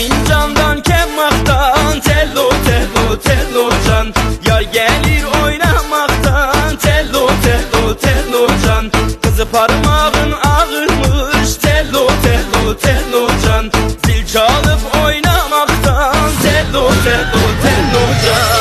Fincandan kemaktan Tello tello tello can Yar gelir oynamaktan Tello tello tello can Kızı parmağın ağırmış Tello tello tello can Zil çalıp oynamaktan Tello tello tello can